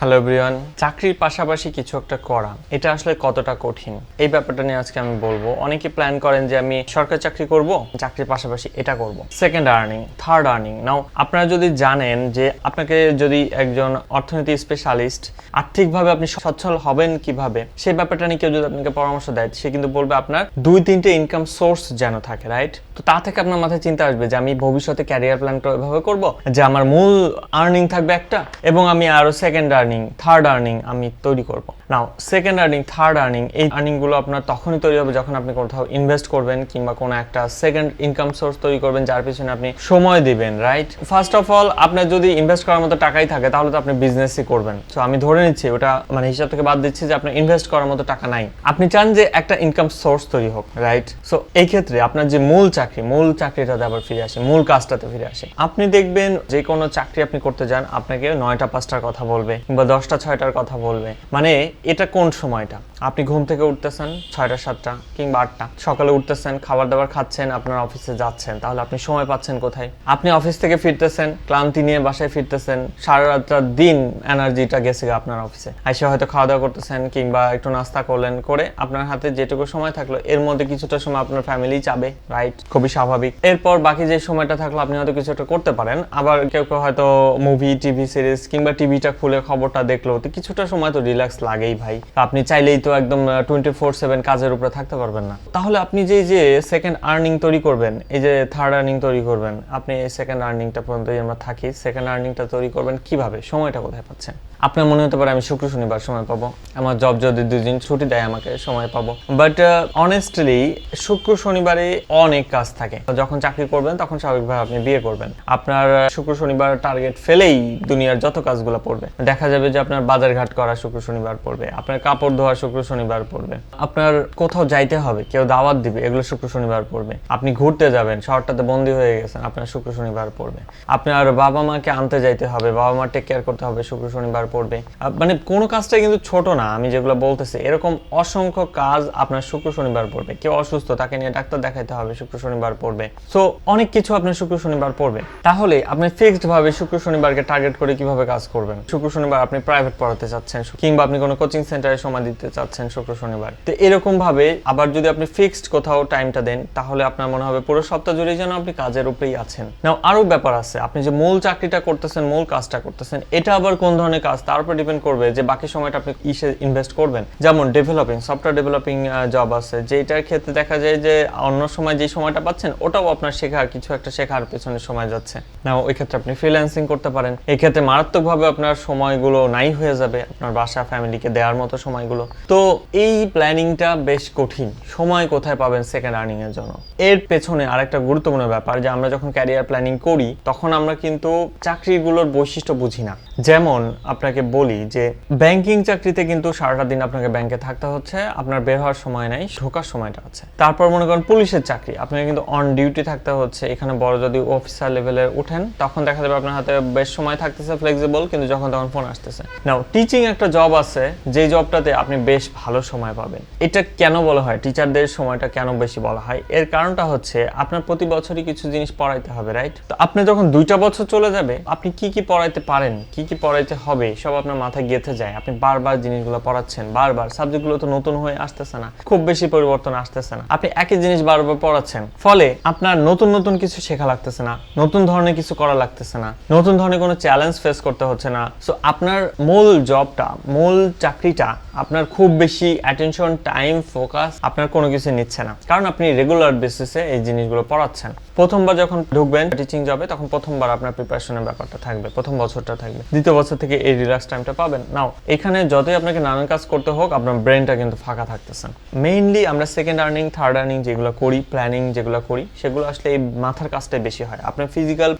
Hello everyone চাকরির পাশাপাশি কিছু একটা করা, এটা আসলে কতটা কঠিন? এই ব্যাপারটা নিয়ে আজকে আমি বলব। অনেকে প্ল্যান করেন যে আমি সরকারি চাকরি করব, চাকরির পাশাপাশি এটা করব। Second earning third earning now আপনারা যদি জানেন যে আপনাকে যদি একজন অর্থনীতি স্পেশালিস্ট আর্থিকভাবে আপনি সচ্ছল হবেন কীভাবে সেই ব্যাপারটা নিয়ে কেউ যদি আপনাকে পরামর্শ দেয়, সে কিন্তু বলবে আপনার দুই তিনটে ইনকাম সোর্স যেন থাকে রাইট তো তা থেকে আপনার মাথায় চিন্তা আসবে যে আমি ভবিষ্যতে ক্যারিয়ার প্ল্যানটা এভাবে করব, যে আমার মূল আর্নিং থাকবে একটা, এবং আমি আরও সেকেন্ড আর্নিং থার্ড আর্নিং আমি তৈরি করব। Now second earning third earning এই আর্নিংগুলো আপনার তখনই তৈরি হবে যখন আপনি কোথাও ইনভেস্ট করবেন কিংবা কোনো একটা সেকেন্ড ইনকাম সোর্স তৈরি করবেন যার পিছনে আপনি সময় দিবেন রাইট ফার্স্ট অফ অল আপনার যদি ইনভেস্ট করার মতো টাকাই থাকে, তাহলে তো আপনি বিজনেসই করবেন। সো আমি ধরে নিচ্ছি, ওটা মানে হিসাব থেকে বাদ দিচ্ছি যে আপনার ইনভেস্ট করার মতো টাকা নাই। আপনি চান যে একটা ইনকাম সোর্স তৈরি হোক রাইট সো এই ক্ষেত্রে আপনার যে মূল চাকরি, মূল চাকরিটাতে আবার ফিরে আসে, মূল কাজটাতে ফিরে আসে। আপনি দেখবেন যে কোনো চাকরি আপনি করতে যান, আপনাকে নয়টা পাঁচটার কথা বলবে কিংবা দশটা, ছয়টার কথা বলবে। মানে এটা কোন সময়টা? আপনি ঘুম থেকে উঠতেছেন ছয়টা, সাতটা কিংবা আটটা। সকালে উঠতেছেন খাবার দাবার খাচ্ছেন, আপনার অফিসে যাচ্ছেন। তাহলে আপনি সময় পাচ্ছেন কোথায়? আপনি অফিস থেকে ফিরতেছেন, ক্লান্তি নিয়ে বাসায় ফিরতেছেন সারা রাতটা দিন এনার্জিটা গেছে আপনার অফিসে। এসে হয়তো খাওয়া দাওয়া করতেছেন কিংবা একটু নাস্তা করলেন, করে আপনার হাতে যেটুকু সময় থাকল, এর মধ্যে কিছুটা সময় আপনার ফ্যামিলি চাবে রাইট খুবই স্বাভাবিক। এরপর বাকি যে সময়টা থাকল, আপনি হয়তো কিছু একটা করতে পারেন। আবার কেউ কেউ হয়তো মুভি টিভি সিরিজ কিংবা টিভিটা খুলে খবরটা দেখল, তো কিছুটা সময় তো রিল্যাক্স লাগেই ভাই। আপনি চাইলেই তো একদম টোয়েন্টি ফোর সেভেন কাজের উপরে থাকতে পারবেন না। তাহলে আপনি যে যে সেকেন্ড আর্নিং তৈরি করবেন, এই যে থার্ড আর্নিং তৈরি করবেন, আপনি এই সেকেন্ড আর্নিংটা পর্যন্ত আমরা থাকি। সেকেন্ড আর্নিংটা তৈরি করবেন কীভাবে? সময়টা কোথায় পাচ্ছেন? আপনার মনে হতে পারে আমি শুক্র শনিবার সময় পাবো। আমার জব যদি দুই দিন ছুটি দেয়, আমাকে সময় পাবো। বাট অনেস্টলি শুক্র শনিবারে অনেক কাজ থাকে। যখন চাকরি করবেন, তখন স্বাভাবিকভাবে আপনি বিয়ে করবেন। আপনার শুক্র শনিবার টার্গেট ফেলেই দুনিয়ার যত কাজগুলো পড়বে। দেখা যাবে যে আপনার বাজার ঘাট করা শুক্র শনিবার পড়বে, আপনার কাপড় ধোয়া শুক্র শনিবার পড়বে। আপনার কোথাও যাইতে হবে, কেউ দাওয়াত দিবে, এগুলো শুক্র শনিবার পড়বে। আপনি ঘুরতে যাবেন, শহরটাতে বন্দি হয়ে গেছেন, আপনার শুক্র শনিবার পড়বে। আপনার বাবা মাকে আনতে যাইতে হবে বাবা মা টেক কেয়ার করতে হবে শুক্র শনিবার পড়বে। মানে কোনো কাজটাই কিন্তু ছোট না, আমি যেগুলো বলতেছি। এরকম অসংখ্য কাজ আপনার শুক্র শনিবার পড়বে। কেউ অসুস্থ, তাকে নিয়ে ডাক্তার দেখাইতে হবে, শুক্র শনিবার পড়বে। সো অনেক কিছু আপনার শুক্র শনিবার পড়বে। তাহলে আপনি ফিক্সড ভাবে শুক্র শনিবারকে টার্গেট করে কীভাবে কাজ করবেন? শুক্র শনিবার আপনি প্রাইভেট পড়াতে চাচ্ছেন কিংবা আপনি কোনো কোচিং সেন্টারে সময় দিতে চাচ্ছেন শুক্র শনিবার। তো এরকম ভাবে আবার যদি আপনি ফিক্সড কোথাও টাইমটা দেন, তাহলে আপনার মনে হবে পুরো সপ্তাহ জুড়ে যেন আপনি কাজের উপরেই আছেন। নাও আরও ব্যাপার আছে। আপনি যে মূল চাকরিটা করতেছেন, মূল কাজটা করতেছেন, এটা আবার কোন ধরনের কাজ তার উপর ডিপেন্ড করবে যে বাকি সময়টা আপনি ইসে ইনভেস্ট করবেন। যেমন ডেভেলপিং সফটওয়্যার ডেভেলপিং জব আছে। যেটার ক্ষেত্রে দেখা যায় যে অন্য সময় যে সময়টা পাচ্ছেন, ওটাও আপনার শেখার কিছু একটা শেখার পেছনে সময় যাচ্ছে। না ওই ক্ষেত্রে আপনি ফ্রিল্যান্সিং করতে পারেন। এই ক্ষেত্রে মারাত্মকভাবে আপনার সময়গুলো নাই হয়ে যাবে, আপনার বাসা ফ্যামিলিকে দেওয়ার মতো সময়গুলো। তো এই প্ল্যানিংটা বেশ কঠিন। সময় কোথায় পাবেন সেকেন্ড আর্নিং এর জন্য? এর পেছনে আরেকটা গুরুত্বপূর্ণ ব্যাপার যে আমরা যখন ক্যারিয়ার প্ল্যানিং করি, তখন আমরা কিন্তু চাকরিগুলোর বৈশিষ্ট্য বুঝি না। যেমন আপনাকে বলি যে ব্যাংকিং চাকরিতে কিন্তু সারাটা দিন আপনাকে ব্যাংকে থাকতে হচ্ছে, আপনার বের হওয়ার সময় নাই, ঢোকার সময়টা আছে। তারপর মনে করেন পুলিশের চাকরি, আপনাকে কিন্তু অন ডিউটি থাকতে হচ্ছে, এখানে বড় যদি অফিসার লেভেলে উঠেন তখন দেখা যাবে আপনার হাতে বেশ সময় থাকতেছে ফ্লেক্সিবল কিন্তু যখন তখন ফোন আসতেছে। নাও টিচিং একটা জব আছে, যে জবটাতে আপনি বেশ ভালো সময় পাবেন। এটা কেন বলা হয়? টিচারদের সময়টা কেন বেশি বলা হয়? এর কারণটা হচ্ছে, আপনার প্রতি বছরই কিছু জিনিস পড়াইতে হবে রাইট তো আপনি যখন দুইটা বছর চলে যাবে, আপনি কি কি পড়াইতে পারেন, কি কি পড়াইতে হবে সব আপনার মাথায় গেঁথে যায়। আপনি বারবার জিনিসগুলো পড়াচ্ছেন, বারবার। সাবজেক্টগুলো তো নতুন হয়ে আসতেছে না। খুব বেশি পরিবর্তন আসতেছে না। আপনি একই জিনিস বারবার পড়াচ্ছেন। ফলে আপনার নতুন নতুন কিছু শেখা লাগতেছে না। নতুন ধরনের কিছু করা লাগতেছে না। নতুন ধরনের কোনো চ্যালেঞ্জ ফেস করতে হচ্ছে না। সো আপনার মূল জবটা মূল চাকরিটা, আপনার খুব বেশি অ্যাটেনশন টাইম ফোকাস আপনার কোনো কিছু নিচ্ছে না। কারণ আপনি রেগুলার বেসিসে এই জিনিসগুলো পড়াচ্ছেন। প্রথমবার যখন ঢুকবেন টিচিং জবে তখন প্রথমবার আপনার প্রিপারেশনের ব্যাপারটা থাকবে, প্রথম বছরটা থাকবে। দ্বিতীয় বছর থেকে এই রিল্যাক্স টাইমটা পাবেন। নাও এখানে যতই আপনাকে নানান কাজ করতে হোক, আপনার ব্রেনটা কিন্তু ফাঁকা থাকতেছেন মেইনলি আমরা সেকেন্ড আর্নিং থার্ড আর্নিং যেগুলো করি প্ল্যানিং যেগুলো করি, সেগুলো আসলে এই মাথার কাজটাই বেশি হয়। আপনার ফিজিক্যাল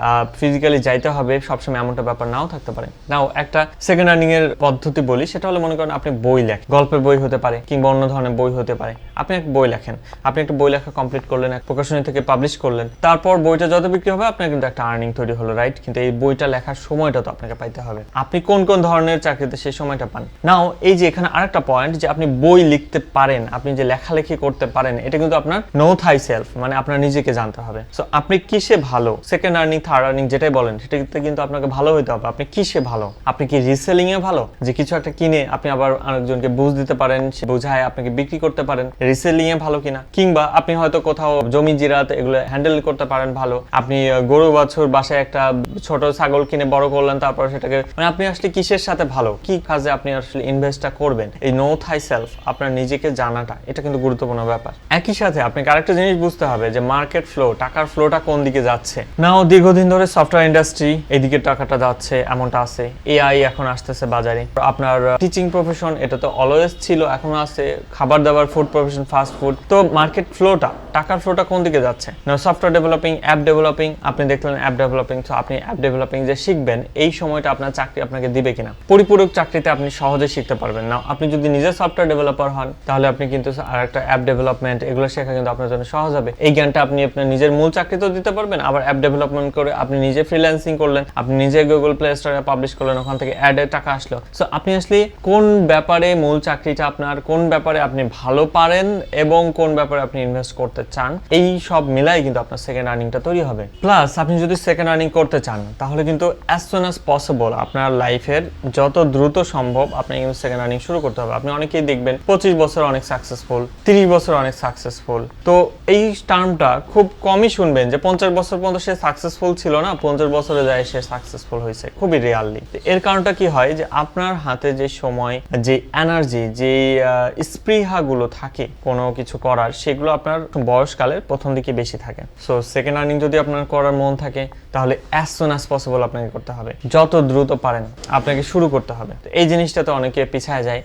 ফিজিক্যালি যাইতে হবে, সবসময় এমনটা ব্যাপার নাও থাকতে পারে। নাও একটা সেকেন্ড আর্নিং এর পদ্ধতি বলি, সেটা হলো মনে করেন আপনি বই লেখ গল্পের বই হতে পারে, কিংবা অন্য ধরনের বই হতে পারে। আপনি একটা বই লেখেন। আপনি একটা বই লেখা কমপ্লিট করলেন, এক প্রকাশনী থেকে পাবলিশ করলেন। তারপর বইটা যত বিক্রি হবে, আপনার কিন্তু একটা আর্নিং তৈরি হলো রাইট কিন্তু এই বইটা লেখার সময়টা তো আপনাকে পাইতে হবে। আপনি কোন কোন ধরনের চাকরিতে সেই সময়টা পান? নাও এই যে এখানে আরেকটা পয়েন্ট যে আপনি বই লিখতে পারেন, আপনি যে লেখালেখি করতে পারেন, এটা কিন্তু আপনার নো থাই সেলফ মানে আপনার নিজেকে জানতে হবে। সো আপনি কিসে ভালো? সেকেন্ড আর্নিং থার্ড আর্নিং যেটাই বলেন সেটাতে কিন্তু আপনাকে ভালো হইতে হবে। আপনি কিসে ভালো? আপনি কি রিসেলিং এ ভালো? যে কিছু একটা কিনে আপনি আবার আরেকজনকে বুঝ দিতে পারেন, সে বুঝায় আপনাকে বিক্রি করতে পারেন। রিসেলিং এ ভালো কিনা? কিংবা আপনি হয়তো কোথাও জমি জিরাত এগুলো হ্যান্ডেল করতে পারেন ভালো। আপনি গরু, বাছুর, বাসায় একটা ছোট ছাগল কিনে বড় করলেন, তারপর সেটাকে মানে আপনি আসলে কিসের সাথে ভালো? কি কাজে আপনি আসলে ইনভেস্টটা করবেন? এই নো থাই সেলফ আপনার নিজেকে জানাটা, এটা কিন্তু গুরুত্বপূর্ণ ব্যাপার। একই সাথে আপনাকে আরেকটা জিনিস বুঝতে হবে, যে মার্কেট ফ্লো টাকার ফ্লোটা কোন দিকে যাচ্ছে? নাও দীর্ঘদিন ধরে সফটওয়্যার ইন্ডাস্ট্রি এদিকে টাকাটা যাচ্ছে, এমনটা আছে। এআই এখন আসতেছে বাজারে। আপনার টিচিং প্রফেশন এটা তো অলওয়েজ ছিল, এখন আছে। খাবার দাবার ফুড প্রফেশন ফাস্ট ফুড তো মার্কেট ফ্লোটা টাকার ফ্লোটা কোন দিকে যাচ্ছে? না সফটওয়্যার ডেভেলপিং অ্যাপ ডেভেলপিং আপনি দেখলেন অ্যাপ ডেভেলপিং তো আপনি অ্যাপ ডেভেলপিং যে শিখবেন, এই সময়টা আপনার চাকরি আপনাকে দিবে কিনা? পরিপূরক চাকরিতে আপনি সহজে শিখতে পারবেন। না আপনি যদি নিজে সফটওয়্যার ডেভেলপার হন, তাহলে আপনি কিন্তু আর একটা অ্যাপ ডেভেলপমেন্ট এগুলো শেখা কিন্তু আপনার জন্য সহজ হবে। এই জ্ঞানটা আপনি আপনার নিজের মূল চাকরিতেও দিতে পারবেন, আবার অ্যাপ ডেভেলপমেন্ট করে আপনি নিজে ফ্রিল্যান্সিং করলেন, আপনি নিজে গুগল প্লে স্টোরে পাবলিশ করলেন, ওখান থেকে অ্যাডের টাকা আসলো। সো আপনি আসলে কোন ব্যাপারে মূল চাকরিটা আপনার, কোন ব্যাপারে আপনি ভালো পারেন এবং কোন ব্যাপারে আপনি ইনভেস্ট করতে চান, এই সব মিলাই কিন্তু আপনার সেকেন্ড আর্নিংটা তৈরি হবে। প্লাস আপনি যদি সেকেন্ড আর্নিং করতে চান, তাহলে কিন্তু অ্যাজ সুন অ্যাজ পসিবল আপনার লাইফের যত দ্রুত সম্ভব আপনাকে কিন্তু সেকেন্ড আর্নিং শুরু করতে হবে। আপনি অনেকেই দেখবেন, পঁচিশ বছর অনেক সাকসেসফুল তিরিশ বছর অনেক সাকসেসফুল তো এই টার্মটা খুব কমই শুনবেন যে পঞ্চাশ বছর পর্যন্ত সে সাকসেসফুল ছিল না, পঞ্চাশ বছরে যায় সে সাকসেসফুল হয়েছে। খুবই রিয়ালি এর কারণটা কি হয় যে আপনার হাতে যে সময়, যে এনার্জি যে স্পৃহাগুলো থাকে কোনো কিছু করার, সেগুলো আপনার বয়সকালের প্রথম দিকে বেশি থাকে। সো সেকেন্ড আর্নিং যদি আপনার করার মন থাকে, তাহলে অ্যাজ সুন অ্যাজ পসিবল আপনাকে করতে হবে। যত দ্রুত পারেন, আপনাকে শুরু করতে হবে। তো এই জিনিসটাতে অনেকে পিছায় যায়।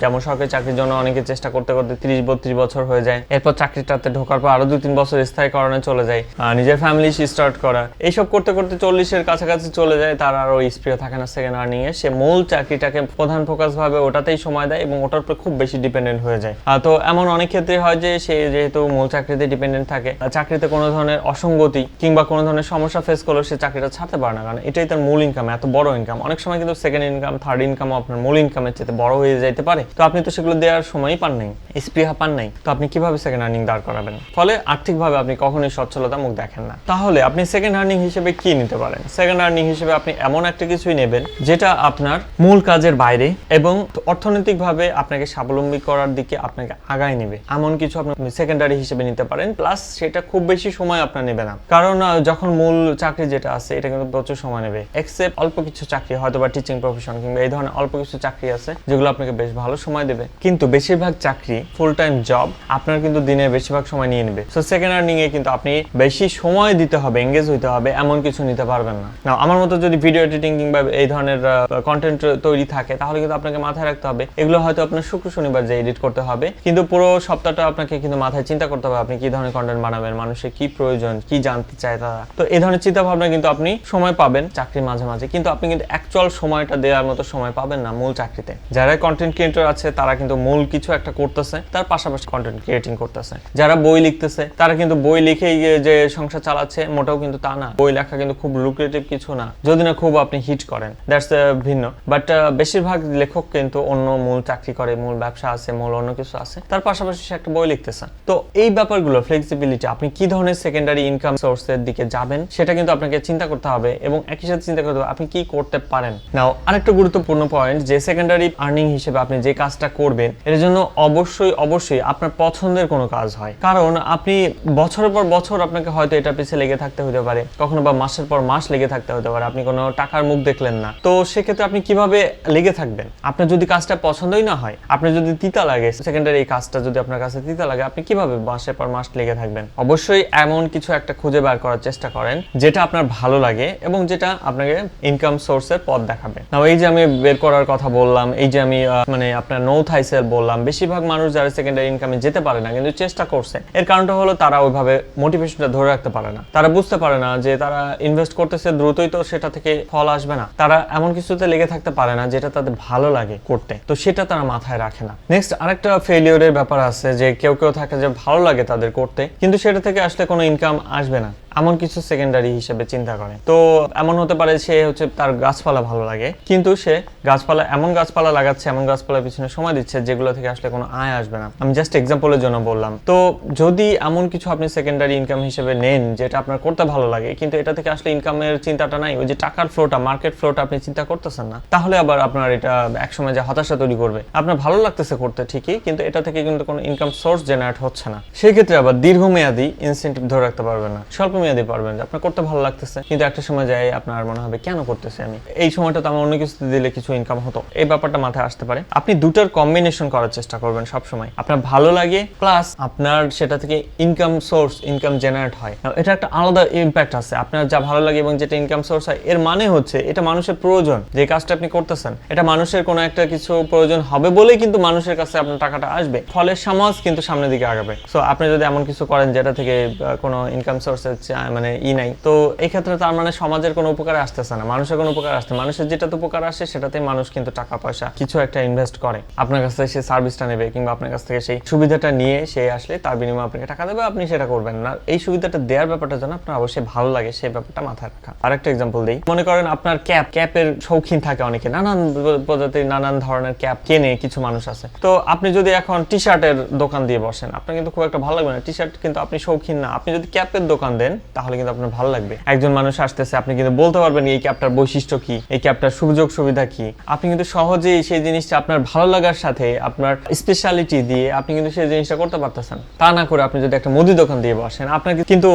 যেমন সরকারি চাকরির জন্য অনেকে চেষ্টা করতে করতে তিরিশ, বত্রিশ বছর হয়ে যায়। এরপর চাকরিটাতে ঢোকার পর আরও দুই, তিন বছর স্থায়ীকরণে চলে যায়। নিজের ফ্যামিলি স্টার্ট করা। এইসব করতে করতে চল্লিশের কাছাকাছি চলে যায়। তার আর স্প্রিয় থাকে না সেকেন্ড আর্নিং এ। সে মূল চাকরিটাকে প্রধান ফোকাস ভাবে ওটাতেই সময় দেয় এবং ওটার উপর খুব বেশি ডিপেন্ডেন্ট হয়ে যায়। তো এমন অনেক ক্ষেত্রে হয় যে, সে যেহেতু মূল চাকরিতে ডিপেন্ডেন্ট থাকে, চাকরিতে কোনো ধরনের অসঙ্গতি কিংবা কোনো ধরনের সমস্যা ফেস করলেও সে চাকরিটা ছাড়তে পারে না। কারণ এটাই তার মূল ইনকাম এত বড় ইনকাম অনেক সময় কিন্তু সেকেন্ড ইনকাম থার্ড ইনকামও আপনার মূল ইনকামের চেয়ে বড় হয়ে যাইতে পারে। তো আপনি তো সেগুলো দেওয়ার সময়ই পান নাই, স্পৃহা পান নাই। তো আপনি কীভাবে সেকেন্ড আর্নিং দাঁড় করাবেন? ফলে আর্থিকভাবে আপনি কখনোই সচ্ছলতা মুখ দেখেন না। তাহলে আপনি সেকেন্ড আর্নিং হিসেবে কি নিতে পারেন? সেকেন্ড আর্নিং হিসেবে আপনি এমন একটা কিছুই নেবেন, যেটা আপনার মূল কাজের বাইরে এবং অর্থনৈতিকভাবে আপনাকে স্বাবলম্বী করার দিকে আপনাকে আগায় নেবে। এমন কিছু আপনি সেকেন্ডারি হিসেবে নিতে পারেন প্লাস সেটা খুব বেশি সময় আপনার নেবে না। কারণ যখন মূল চাকরি যেটা আছে, এটা কিন্তু প্রচুর সময় নেবে। এক্সেপ্ট অল্প কিছু চাকরি হয়তো বা টিচিং প্রফেশন কিংবা এই ধরনের অল্প কিছু চাকরি আছে, যেগুলো আপনাকে বেশ ভালো সময় দেবে। কিন্তু বেশিরভাগ চাকরি ফুল টাইম জব আপনার কিন্তু দিনের বেশিরভাগ সময় নিয়ে নেবে। সো সেকেন্ড আর্নিং এ কিন্তু আপনি বেশি সময় দিতে হবে এঙ্গেজ হইতে হবে, এমন কিছু নিতে পারবেন না। না আমার মতো যদি ভিডিও এডিটিং কিংবা এই ধরনের কন্টেন্ট তৈরি থাকে, তাহলে কিন্তু আপনাকে মাথায় রাখতে হবে, এগুলো হয়তো আপনার শুক্র শনিবার যে এডিট করতে হবে, কিন্তু পুরো সপ্তাহটা আপনাকে কিন্তু মাথায় চিন্তা করতে হবে, আপনি কি ধরনের কন্টেন্ট বানাবেন মানুষের কি প্রয়োজন কি জানতে চায় তারা। তো এই ধরনের চিন্তা ভাবনা কিন্তু আপনি সময় পাবেন চাকরির মাঝে মাঝে কিন্তু আপনি কিন্তু অ্যাকচুয়াল সময়টা দেওয়ার মতো সময় পাবেন না মূল চাকরিতে। যারা কন্টেন্ট ক্রিয়েটর আছে, তারা কিন্তু মূল কিছু একটা করতেছে, তার পাশাপাশি কন্টেন্ট ক্রিয়েটিং করতেছে। যারা বই লিখতেছে, তারা কিন্তু বই লিখেই যে সংসার চালাচ্ছে, মোটেও কিন্তু তা না। বই লেখা কিন্তু খুব লুক্রেটিভ কিছু না, যদি না খুব আপনি হিট করেন। দ্যাটস ভিন্ন। বাট বেশিরভাগ লেখক কিন্তু অন্য মূল চাকরি করে, মূল ব্যবসা আছে, মূল অন্য কিছু আছে। তার পাশাপাশি সে একটা বই লিখতেছে। তো এই ব্যাপারগুলো ফ্লেক্সিবিলিটি আপনি কি ধরনের সেকেন্ডারি ইনকাম সোর্সের দিকে যাবেন, সেটা কিন্তু আপনাকে চিন্তা করতে হবে এবং একই সাথে চিন্তা করতে হবে আপনি কি করতে পারেন। নাও আরেকটা গুরুত্বপূর্ণ পয়েন্ট যে সেকেন্ডারি আর্নিং হিসেবে আপনি যে কাজটা করবেন, এর জন্য অবশ্যই অবশ্যই আপনার পছন্দের কোনো কাজ হয়। কারণ আপনি বছরের পর বছর আপনাকে হয়তো এটা পিছিয়ে লেগে থাকতে হতে পারে, কখনো বা মাসের পর মাস লেগে থাকতে হতে পারে, আপনি কোনো টাকার মুখ দেখলেন না। তো সেক্ষেত্রে আপনি কীভাবে লেগে থাকবেন? আপনার যদি কাজটা পছন্দই না হয়, আপনার যদি তিতা লাগে সেকেন্ডারি এই কাজটা যদি আপনার কাছে তিতা লাগে, আপনি কীভাবে মাসের পর মাস লেগে থাকবেন? অবশ্যই এমন কিছু একটা খুঁজে বার করার চেষ্টা করেন, যেটা আপনার ভালো লাগে এবং যেটা আপনাকে ইনকাম সোর্সের পথ দেখাবে। না এই যে আমি বের করার কথা বললাম, এই যে আমি মানে আপনার নো থাইসেল বললাম, বেশিরভাগ মানুষ যারা সেকেন্ডারি ইনকামে যেতে পারে না, কিন্তু চেষ্টা করছে। এর কারণটা হলো তারা ওইভাবে মোটিভেশনটা ধরে রাখতে পারে না। তারা বুঝতে পারে না যে তারা ইনভেস্ট করতেছে, দ্রুতই তো সেটা থেকে ফল আসবে না। তারা এমন কিছুতে লেগে থাকতে পারে না যেটা তাদের ভালো লাগে করতে। তো সেটা তারা মাথায় রাখে না। নেক্সট আরেকটা ফেলিওরের ব্যাপার আছে যে কেউ কেউ থাকে যে ভালো লাগে তাদের করতে, কিন্তু সেটা থেকে আসলে কোনো ইনকাম আসবে না। এমন কিছু সেকেন্ডারি হিসেবে চিন্তা করে। তো এমন হতে পারে সে হচ্ছে তার গাছপালা ভালো লাগে, কিন্তু সে গাছপালা, এমন গাছপালা লাগাচ্ছে, এমন গাছপালার পিছনে সময় দিচ্ছে যেগুলো থেকে আসলে কোনো আয় আসবে না। আমি জাস্ট এক্সাম্পলের জন্য বললাম। তো যদি এমন কিছু আপনি সেকেন্ডারি ইনকাম হিসেবে নেন, যেটা আপনার করতে ভালো লাগে, কিন্তু এটা থেকে আসলে ইনকামের চিন্তাটা নাই, ওই যে টাকার ফ্লোটা মার্কেট ফ্লোটা আপনি চিন্তা করতেছেন না, তাহলে আবার আপনার এটা একসময় যে হতাশা তৈরি করবে। আপনার ভালো লাগতেছে করতে ঠিকই, কিন্তু এটা থেকে কিন্তু কোনো ইনকাম সোর্স জেনারেট হচ্ছে না। সেই ক্ষেত্রে আবার দীর্ঘমেয়াদী ইনসেন্টিভ ধরে রাখতে পারবে না। স্বল্প মেয়াদী পারবেন আপনার করতে ভালো লাগতেছে, কিন্তু একটা সময় যায় আপনার মনে হবে, কেন করতেছে আমি? এই সময়টা তো আমার অন্য কিছু দিলে কিছু ইনকাম হতো। এই ব্যাপারটা মাথায় আসতে পারে। আপনি দুটার কম্বিনেশন করার চেষ্টা করবেন সব সময় আপনার ভালো লাগে প্লাস আপনার সেটা থেকে ইনকাম সোর্স ইনকাম জেনারেট হয়। এটা একটা আলাদা ইম্প্যাক্ট আছে। আপনার যা ভালো লাগে এবং যেটা ইনকাম সোর্স হয়, এর মানে হচ্ছে এটা মানুষের প্রয়োজন, যে কাজটা আপনি করতেছেন। এটা মানুষের কোনো একটা কিছু প্রয়োজন হবে বলেই কিন্তু মানুষের কাছে আপনার টাকাটা আসবে। ফলে সমাজ কিন্তু সামনের দিকে আগাবে। সো আপনি যদি এমন কিছু করেন যেটা থেকে কোনো ইনকাম সোর্সের মানে ই নাই। তো এই ক্ষেত্রে তার মানে সমাজের কোনো উপকারে আসতেছে না। মানুষের কোনো উপকার আসছে মানুষের যেটাতে উপকার আসে সেটাতে মানুষ কিন্তু টাকা, পয়সা কিছু একটা ইনভেস্ট করে। আপনার কাছ থেকে সে সার্ভিসটা নেবে কিংবা আপনার কাছ থেকে সেই সুবিধাটা নিয়ে সে আসলে তার বিনিময়ে আপনাকে টাকা দেবে, আপনি সেটা করবেন না। এই সুবিধাটা দেওয়ার ব্যাপারটা যেন আপনার অবশ্যই ভালো লাগে সেই ব্যাপারটা মাথায় রাখা। আরেকটা এক্সাম্পল দিই। মনে করেন আপনার ক্যাপ ক্যাপের শৌখিন থাকে অনেকে। নানান প্রজাতির নানান ধরনের ক্যাপ কেনে কিছু মানুষ আছে। তো আপনি যদি এখন টি শার্টের দোকান দিয়ে বসেন, আপনার কিন্তু খুব একটা ভালো লাগবে না। টি শার্ট কিন্তু আপনি শৌখিন না। আপনি যদি ক্যাপের দোকান দেন তাহলে কিন্তু আপনার ভালো লাগবে। একজন মানুষ আসতেছে, আপনি কিন্তু বলতে পারবেন এই ক্যাপটার বৈশিষ্ট্য কি, এই ক্যাপটার সুযোগ সুবিধা কি। আপনি কিন্তু সহজেই সেই জিনিসটা আপনার ভালো লাগার সাথে, আপনার স্পেশালিটি দিয়ে আপনি কিন্তু সেই জিনিসটা করতে পারতেছেন। তা না করে আপনি যদি একটা মুদি দোকান দিয়ে বসেন, আপনার কিন্তু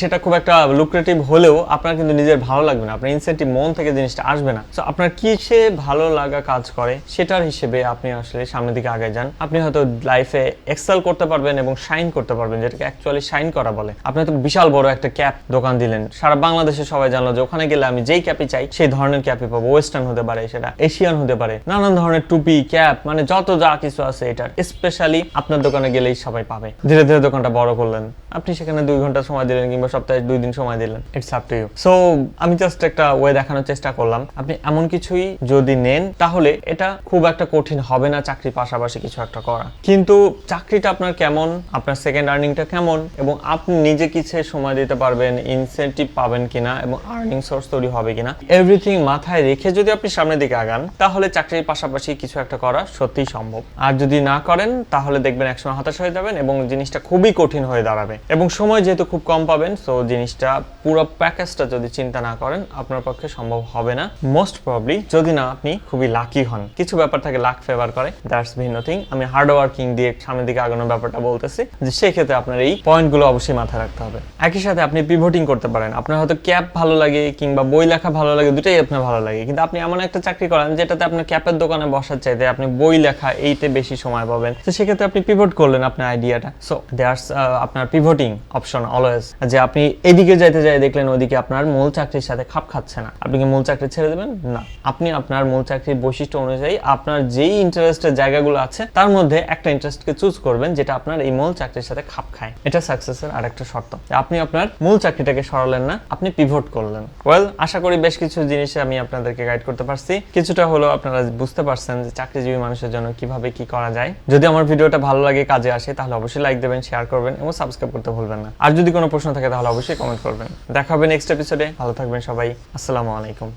সেটা খুব একটা লুক্রেটিভ হলেও আপনার কিন্তু নিজের ভালো লাগবে না, আপনার ইনসেন্টিভ মন থেকে জিনিসটা আসবে না। তো আপনার কিসে ভালো লাগা কাজ করে, সেটার হিসেবে আপনি আসলে সামনের দিকে আগে যান। আপনি হয়তো লাইফে এক্সেল করতে পারবেন এবং শাইন করতে পারবেন, যেটাকে অ্যাকচুয়ালি শাইন করা বলে। আপনি তো বিশাল বড় একটা ক্যাপ দোকান দিলেন। সারা বাংলাদেশে সবাই জানলো যে ওখানে গেলে আমি যেই ক্যাপই চাই, সেই ধরনের ক্যাপই পাবো। ওয়েস্টার্ন হতে পারে সেটা এশিয়ান হতে পারে, নানান ধরনের টুপি, ক্যাপ মানে যত যা কিছু আছে এটার। স্পেশালি আপনার দোকানে গেলেই সবাই পাবে। ধীরে ধীরে দোকানটা বড় করলেন। আপনি সেখানে দুই ঘণ্টা সময় দিলেন কিংবা সপ্তাহে দুই দিন সময় দিলেন। It's up to you so আমি জাস্ট একটা ওয়ে দেখানোর চেষ্টা করলাম। আপনি এমন কিছুই যদি নেন, তাহলে এটা খুব একটা কঠিন হবে না চাকরির পাশাপাশি কিছু একটা করা। কিন্তু চাকরিটা আপনার কেমন? আপনার সেকেন্ড আর্নিংটা কেমন? এবং আপনি নিজে কিসে সময় দিতে পারবেন ইনসেন্টিভ পাবেন কিনা এবং আর্নিং সোর্স তৈরি হবে কিনা এভরিথিং মাথায় রেখে যদি আপনি সামনের দিকে আগান, তাহলে চাকরির পাশাপাশি কিছু একটা করা সত্যিই সম্ভব। আর যদি না করেন, তাহলে দেখবেন একসময় হতাশ হয়ে যাবেন এবং জিনিসটা খুবই কঠিন হয়ে দাঁড়াবে। এবং সময় যেহেতু খুব কম পাবেন সো জিনিসটা পুরো প্যাকেজটা যদি চিন্তা না করেন, আপনার পক্ষে সম্ভব হবে না। মোস্ট প্রবলি যদি না আপনি খুবই লাকি হন। কিছু ব্যাপার থাকে লাক ফেভার করে দ্যাটস ভিন্ন থিং আমি হার্ড ওয়ার্কিং দিয়ে সামনের দিকে আগানোর ব্যাপারটা বলতেছি, যে সেক্ষেত্রে আপনার এই পয়েন্টগুলো অবশ্যই মাথায় রাখতে হবে। একই সাথে আপনি পিভটিং করতে পারেন। আপনার হয়তো ক্যাপ ভালো লাগে কিংবা বই লেখা ভালো লাগে দুটাই আপনার ভালো লাগে। কিন্তু আপনি এমন একটা চাকরি করেন যেটাতে আপনার ক্যাপের দোকানে বসার চাইতে আপনি বই লেখা এইতে বেশি সময় পাবেন। তো সেক্ষেত্রে আপনি পিভট করলেন আপনার আইডিয়াটা সো দেয়ার্স আপনার পিভটিং অপশন অলওয়েজ যে আপনি এদিকে যাইতে যাই দেখলেন ওদিকে আপনার মূল চাকরির সাথে খাপ খাচ্ছে না। আপনি কি মূল চাকরি ছেড়ে দেবেন? না। আপনি আপনার মূল চাকরির বৈশিষ্ট্য অনুযায়ী আপনার যেই ইন্টারেস্টের জায়গাগুলো আছে, তার মধ্যে একটা ইন্টারেস্টকে চুজ করবেন যেটা আপনার এই মূল চাকরির সাথে খাপ খায়। এটা সাকসেসের আরেকটা শর্ত। আপনি আপনার মূল চাকরিটাকে সরালেন না, আপনি পিভট করলেন। ওয়েল আশা করি বেশ কিছু জিনিসে আমি আপনাদেরকে গাইড করতে পারছি। কিছুটা হলো আপনারা বুঝতে পারছেন যে চাকরিজীবী মানুষের জন্য কীভাবে কি করা যায়। যদি আমার ভিডিওটা ভালো লাগে, কাজে আসে, তাহলে অবশ্যই লাইক দেবেন শেয়ার করবেন এবং সাবস্ক্রাইব করতে ভুলবেন না। আর যদি কোনো প্রশ্ন থাকে, তাহলে অবশ্যই কমেন্ট করবেন। দেখা হবে নেক্সট এপিসোডে ভালো থাকবেন সবাই। আসসালামু আলাইকুম।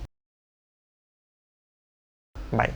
বাই